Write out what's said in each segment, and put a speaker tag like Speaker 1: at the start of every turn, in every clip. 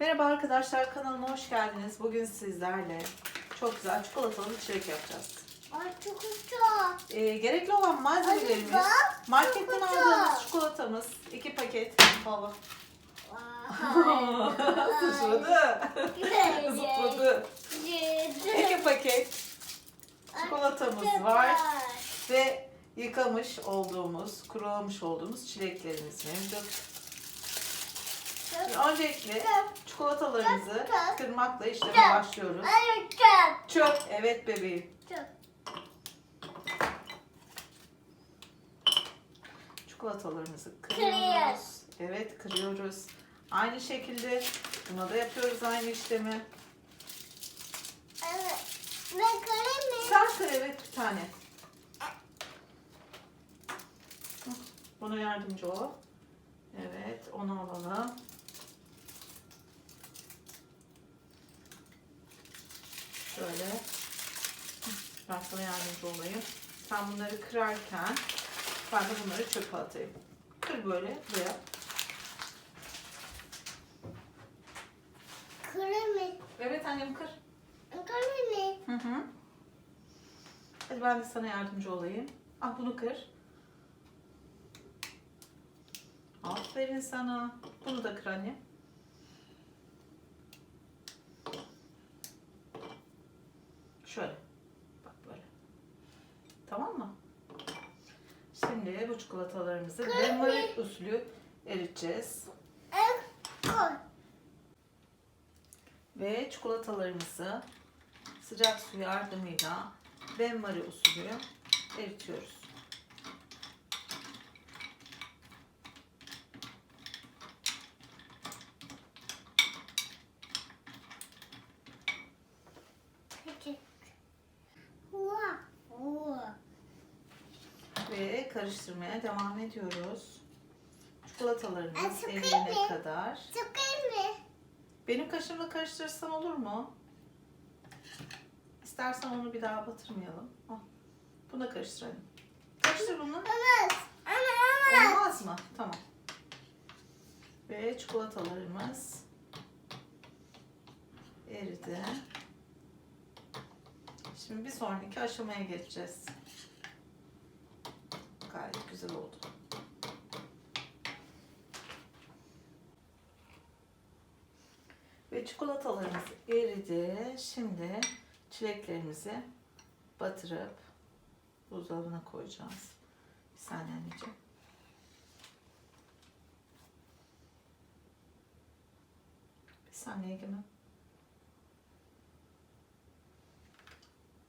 Speaker 1: Merhaba arkadaşlar kanalıma hoş geldiniz. Bugün sizlerle çok güzel çikolatalı çilek yapacağız.
Speaker 2: Ay çok uçak.
Speaker 1: Ee, gerekli olan malzemelerimiz
Speaker 2: bak,
Speaker 1: marketten
Speaker 2: çok
Speaker 1: aldığımız çikolatamız 2 paket. Baba. Sıçradı. Zıpladı.
Speaker 2: Güzel.
Speaker 1: 2 paket çikolatamız var ve yıkamış olduğumuz, kurulamış olduğumuz çileklerimiz mevcut. Şimdi öncelikle çikolatalarımızı kırmakla işleme başlıyoruz. Çok, evet bebeğim. Çikolatalarımızı
Speaker 2: Kırıyoruz.
Speaker 1: Evet kırıyoruz. Aynı şekilde buna da yapıyoruz aynı işlemi.
Speaker 2: Evet. Ben kırayım mı?
Speaker 1: Sen kır evet bir tane. Hı, Buna yardımcı ol. Evet onu alalım. Şöyle. Hı, Ben sana yardımcı olayım. Sen bunları kırarken ben de bunları çöpe atayım. Kır böyle buraya.
Speaker 2: Kırayım mı?
Speaker 1: Evet annem kır.
Speaker 2: Kırayım mı?
Speaker 1: Hı hı. Hadi ben de sana yardımcı olayım. Al bunu kır. Aferin sana. Bunu da kır anne. Şöyle. Bak böyle. Tamam mı? Şimdi bu çikolatalarımızı
Speaker 2: Kır
Speaker 1: benmari usulü eriteceğiz. Ve çikolatalarımızı sıcak su yardımıyla benmari usulü eritiyoruz. Karıştırmaya devam ediyoruz. Çikolatalarımız
Speaker 2: Ay,
Speaker 1: eriyene kadar.
Speaker 2: Sıkayım mı?
Speaker 1: Benim kaşımla karıştırırsan olur mu? İstersen onu bir daha batırmayalım. Al. Buna karıştıralım. Karıştır bunu.
Speaker 2: Olmaz. Ama ama.
Speaker 1: Olmaz mı? Tamam. Ve çikolatalarımız eridi. Şimdi bir sonraki aşamaya geçeceğiz. Güzel oldu. Ve çikolatalarımız eridi. Şimdi çileklerimizi batırıp buzdolabına koyacağız. Bir saniye anneciğim. Bir saniye Egemen.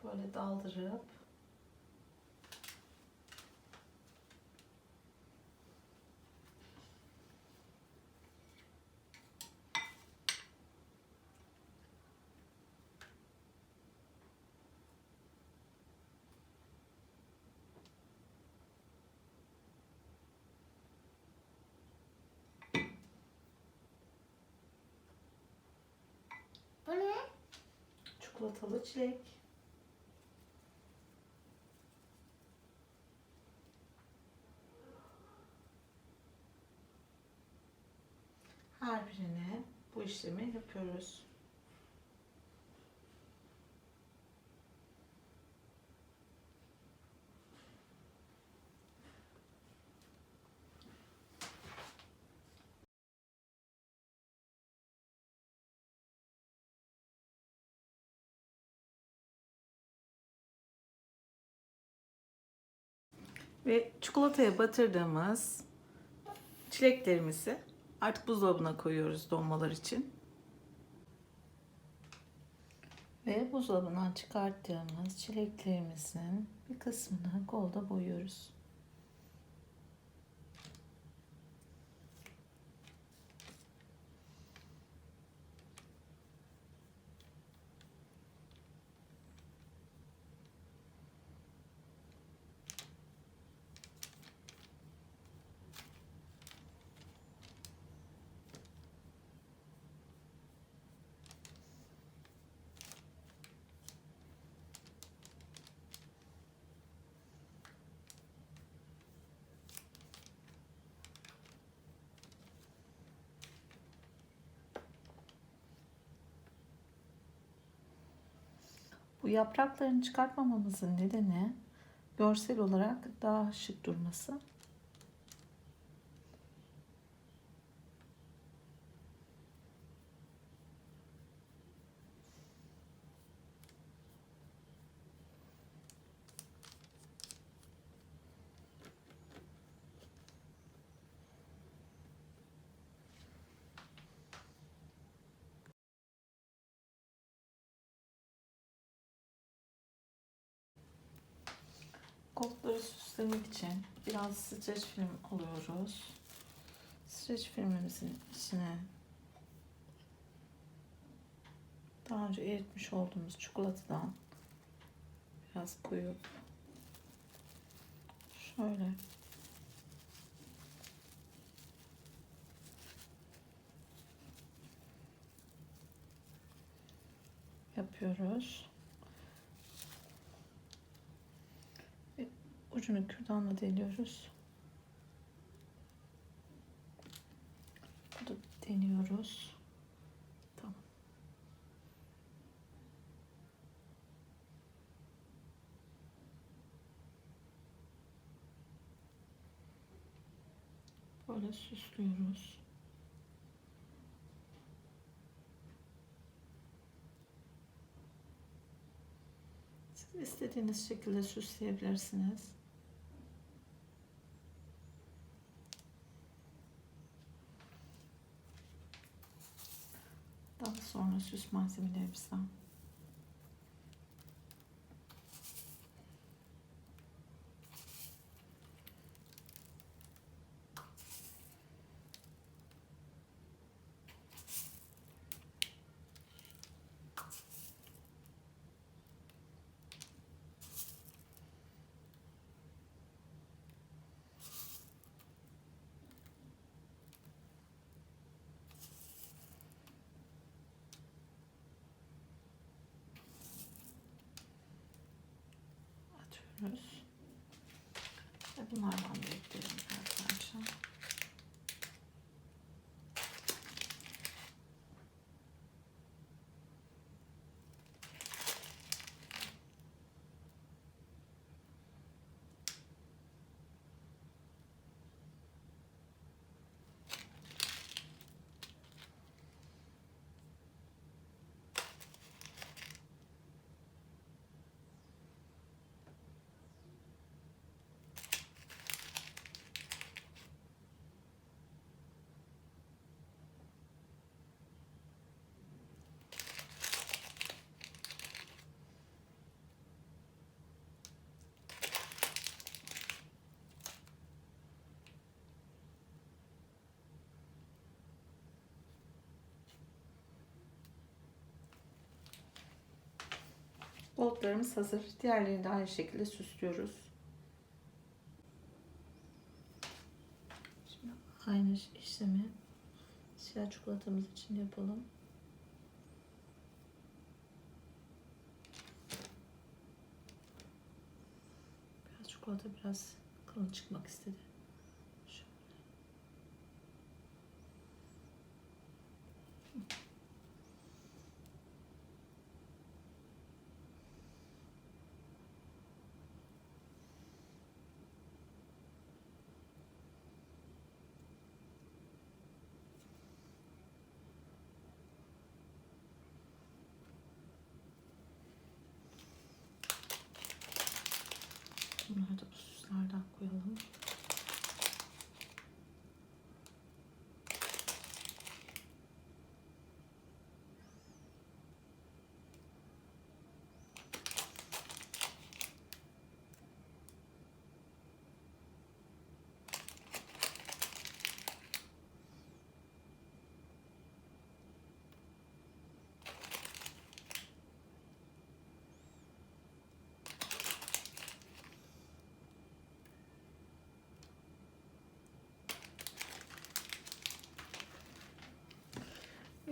Speaker 1: Böyle daldırıp
Speaker 2: Bu ne?
Speaker 1: Çikolatalı çilek. Her birine bu işlemi yapıyoruz. Ve çikolataya batırdığımız çileklerimizi artık buzdolabına koyuyoruz donmalar için. Ve buzdolabından çıkarttığımız çileklerimizin bir kısmını kolda boyuyoruz. Bu yapraklarını çıkartmamamızın nedeni görsel olarak daha şık durması. Koltukları süslemek için biraz streç film alıyoruz. Streç filmimizin içine daha önce eritmiş olduğumuz çikolatadan biraz koyup şöyle yapıyoruz. Ucunu kürdanla deliyoruz. Burada deniyoruz. Tamam. Böyle süslüyoruz. İstediğiniz şekilde süsleyebilirsiniz. Daha sonra süs malzemelerimizden atıyoruz. Ve bunlardan da ekleyelim arkadaşlar. Goldlarımız hazır. Diğerlerini de aynı şekilde süslüyoruz. Şimdi aynı işlemi siyah çikolatamız için yapalım. Biraz çikolata biraz kalın çıkmak istedi. Şöyle. Süslerden koyalım.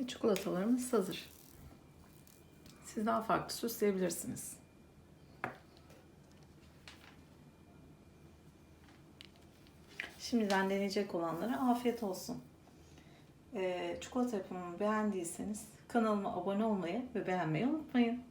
Speaker 1: Çikolatalarımız hazır. Siz daha farklı süsleyebilirsiniz. Şimdiden deneyecek olanlara afiyet olsun. Ee, çikolata yapımımı beğendiyseniz kanalıma abone olmayı ve beğenmeyi unutmayın.